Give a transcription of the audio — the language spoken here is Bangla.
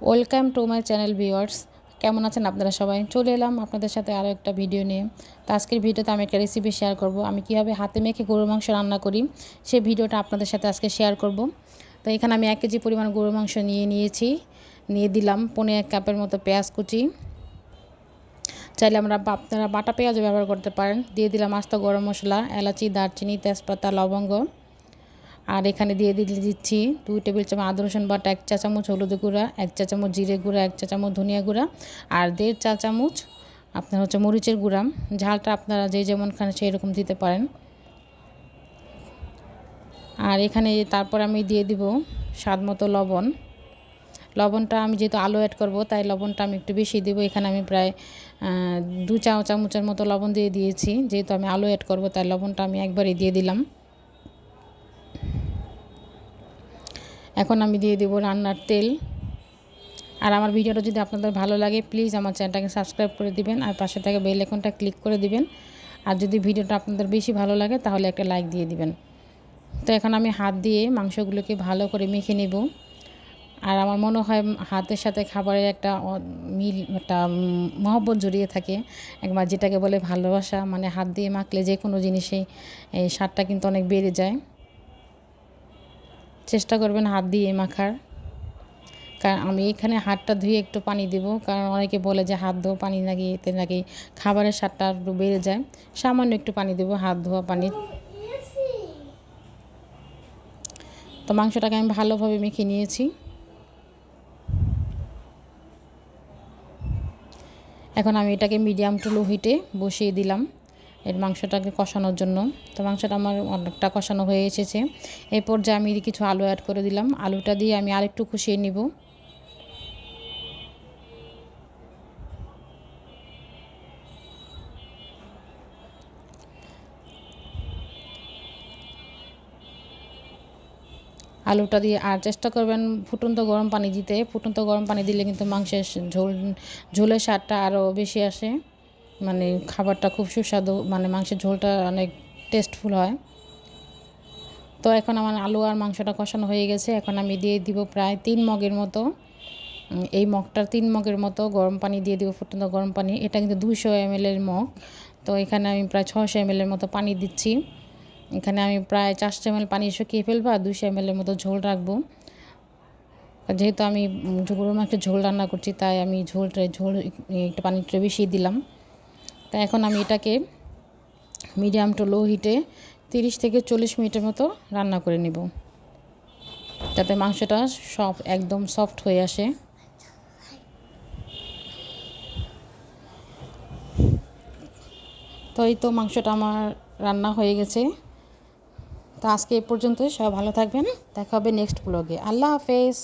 Welcome to my channel viewers কেমন আছেন আপনারা সবাই? চলে এলাম আপনাদের সাথে আরও একটা ভিডিও নিয়ে। তো আজকের ভিডিওতে আমি একটা রেসিপি শেয়ার করব। আমি কীভাবে হাতে মেখে গরুর মাংস রান্না করি, সেই ভিডিওটা আপনাদের সাথে আজকে শেয়ার করব। তো এখানে আমি এক কেজি পরিমাণ গরুর মাংস নিয়ে নিয়েছি। নিয়ে দিলাম পনে এক কাপের মতো পেঁয়াজ কুচি। চাইলে আমরা আপনারা বাটা পেঁয়াজও ব্যবহার করতে পারেন। দিয়ে দিলাম আস্ত গরম মশলা, এলাচি, দারচিনি, তেজপাতা, লবঙ্গ। আর এখানে দিয়ে দিলে দিচ্ছি দুই টেবিল চামচ আদা, রসুন বাটা, এক চা চামচ হলুদ গুঁড়া, এক চা চামচ জিরে গুঁড়া, এক চা চামচ ধনিয়া গুঁড়া আর দেড় চা চামচ আপনার হচ্ছে মরিচের গুঁড়া। ঝালটা আপনারা যে যেমন খান সেই রকম দিতে পারেন। আর এখানে তারপর আমি দিয়ে দিব স্বাদ মতো লবণ। লবণটা আমি যেহেতু আলু অ্যাড করব, তাই লবণটা আমি একটু বেশি দেবো। এখানে আমি প্রায় দু চা চামচের মতো লবণ দিয়ে দিয়েছি। যেহেতু আমি আলু অ্যাড করব, তাই লবণটা আমি একবারই দিয়ে দিলাম। এখন আমি দিয়ে দেবো রান্নার তেল। আর আমার ভিডিওটা যদি আপনাদের ভালো লাগে প্লিজ আমার চ্যানেলটাকে সাবস্ক্রাইব করে দিবেন আর পাশে থেকে বেল আইকনটা ক্লিক করে দিবেন। আর যদি ভিডিওটা আপনাদের বেশি ভালো লাগে, তাহলে একটা লাইক দিয়ে দিবেন। তো এখন আমি হাত দিয়ে মাংসগুলোকে ভালো করে মেখে নেব। আর আমার মনে হয় হাতের সাথে খাবারের একটা মিল, একটা মহব্বত জড়িয়ে থাকে। একবার যেটাকে বলে ভালোবাসা মানে হাত দিয়ে মাখলে যে কোনো জিনিসেই এই স্বাদটা কিন্তু অনেক বেড়ে যায়। চেষ্টা করবেন হাত দিয়ে মাখার। কারণ আমি এখানে হাতটা ধুয়ে একটু পানি দেবো। কারণ অনেকে বলে যে হাত ধোয়া পানি নাকি এতে নাকি খাবারের স্বাদটা একটু বেড়ে যায়। সামান্য একটু পানি দেবো, হাত ধোয়া পানি। তো মাংসটাকে আমি ভালোভাবে মেখে নিয়েছি। এখন আমি এটাকে মিডিয়াম টু লো হিটে বসিয়ে দিলাম। এর মাংসটাকে কষানোর জন্য। তো মাংসটা আমার অনেকটা কষানো হয়ে এসেছে। এই পর্যায়ে আমি কিছু আলু অ্যাড করে দিলাম। আলুটা দিয়ে আমি আরেকটু কষিয়ে নিব। আলুটা দিয়ে আর চেষ্টা করবেন ফুটন্ত গরম পানি দিতে। ফুটন্ত গরম পানি দিলে কিন্তু মাংসের ঝোল, ঝোলের স্বাদটা আরও বেশি আসে। মানে খাবারটা খুব সুস্বাদু মানে মাংসের ঝোলটা অনেক টেস্টফুল হয়। তো এখন আমার আলু আর মাংসটা কষানো হয়ে গেছে, এখন আমি দিয়ে দিব প্রায় তিন মগের মতো। এই মগটার তিন মগের মতো গরম পানি দিয়ে দিব ফুটন্ত গরম পানি। এটা কিন্তু দুশো এম এর মগ, তো এখানে আমি প্রায় ছশো এম এর মতো পানি দিচ্ছি। এখানে আমি প্রায় চারশো এম পানি শুকিয়ে ফেলব আর দুশো এম এর মতো ঝোল রাখব। যেহেতু আমি গরুর একটা ঝোল রান্না করছি, তাই আমি ঝোলটা, ঝোল, একটু পানিটা বেশি দিলাম। তা এখন আমি এটাকে মিডিয়াম টু লো হিটে তিরিশ থেকে চল্লিশ মিনিটের মতো রান্না করে নেব। যাতে মাংসটা সব একদম সফট হয়ে আসে। তো এই তো মাংসটা আমার রান্না হয়ে গেছে। তো আজকে এ পর্যন্ত সবাই ভালো থাকবেন। দেখা হবে নেক্সট ব্লগে। আল্লাহ হাফেজ।